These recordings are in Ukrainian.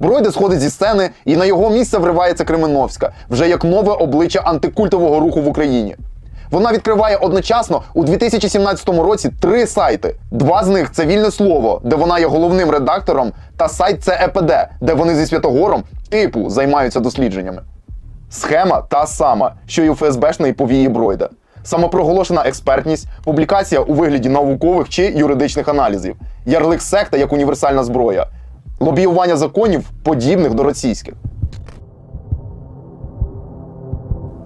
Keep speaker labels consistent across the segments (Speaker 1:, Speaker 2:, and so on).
Speaker 1: Бройде сходить зі сцени, і на його місце вривається Кременовська, вже як нове обличчя антикультового руху в Україні. Вона відкриває одночасно у 2017 році три сайти. Два з них це вільне слово, де вона є головним редактором, та сайт це ЕПД, де вони зі Святогором типу займаються дослідженнями. Схема та сама, що й у ФСБшної повії Бройда. Самопроголошена експертність, публікація у вигляді наукових чи юридичних аналізів, ярлик секта як універсальна зброя, лобіювання законів, подібних до російських.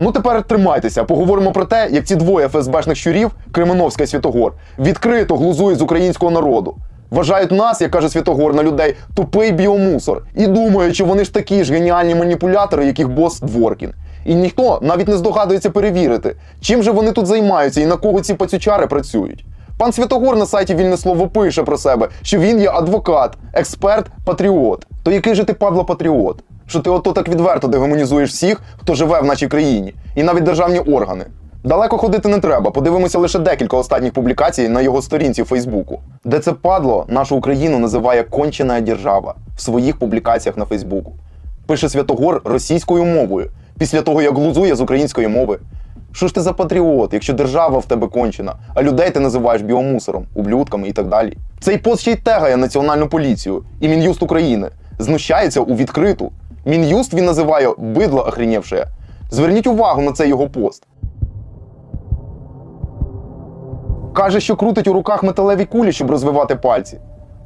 Speaker 1: Ну тепер тримайтеся, поговоримо про те, як ці двоє ФСБшних щурів, Кременовська і Святогор, відкрито глузують з українського народу. Вважають нас, як каже Святогор, на людей тупий біомусор і думають, що вони ж такі ж геніальні маніпулятори, як їх бос Дворкін. І ніхто навіть не здогадується перевірити, чим же вони тут займаються і на кого ці пацючари працюють. Пан Святогор на сайті Вільне Слово пише про себе, що він є адвокат, експерт, патріот. То який же ти падло патріот? Що ти ото так відверто дегуманізуєш всіх, хто живе в нашій країні, і навіть державні органи. Далеко ходити не треба. Подивимося лише декілька останніх публікацій на його сторінці в Фейсбуку, де це падло нашу Україну називає кончена держава в своїх публікаціях на Фейсбуку. Пише Святогор російською мовою, після того як глузує з української мови. Що ж ти за патріот, якщо держава в тебе кончена, а людей ти називаєш біомусором, ублюдками і так далі. Цей пост ще й тегає національну поліцію і Мін'юст України, знущається у відкриту. Мін'юст він називає бидло охренівше. Зверніть увагу на цей його пост. Каже, що крутить у руках металеві кулі, щоб розвивати пальці.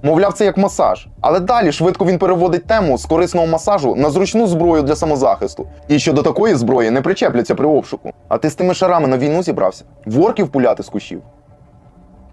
Speaker 1: Мовляв, це як масаж. Але далі швидко він переводить тему з корисного масажу на зручну зброю для самозахисту. І що до такої зброї не причепляться при обшуку. А ти з тими шарами на війну зібрався? Ворків пуляти з кущів?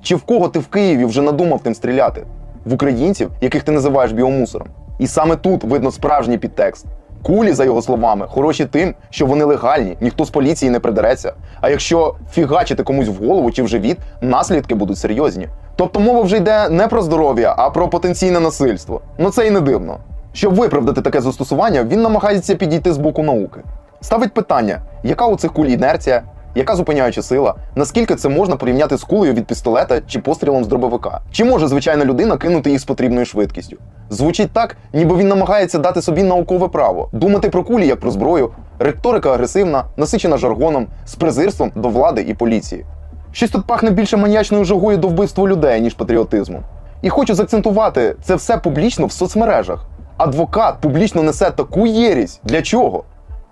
Speaker 1: Чи в кого ти в Києві вже надумав тим стріляти? В українців, яких ти називаєш біомусором. І саме тут видно справжній підтекст. Кулі, за його словами, хороші тим, що вони легальні, ніхто з поліції не придереться. А якщо фігачити комусь в голову чи в живіт, наслідки будуть серйозні. Тобто мова вже йде не про здоров'я, а про потенційне насильство. Ну це і не дивно. Щоб виправдати таке застосування, він намагається підійти з боку науки. Ставить питання, яка у цих куль інерція, яка зупиняюча сила, наскільки це можна порівняти з кулею від пістолета чи пострілом з дробовика? Чи може звичайна людина кинути їх з потрібною швидкістю? Звучить так, ніби він намагається дати собі наукове право, думати про кулі як про зброю, риторика агресивна, насичена жаргоном, з презирством до влади і поліції. Щось тут пахне більше маніячною жагою до вбивства людей, ніж патріотизмом. І хочу заакцентувати це все публічно в соцмережах. Адвокат публічно несе таку єрість. Для чого?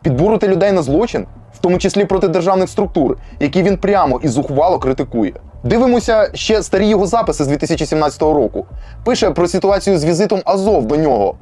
Speaker 1: Підбурити людей на злочин, в тому числі проти державних структур, які він прямо і зухвало критикує. Дивимося ще старі його записи з 2017 року. Пише про ситуацію з візитом Азов до нього.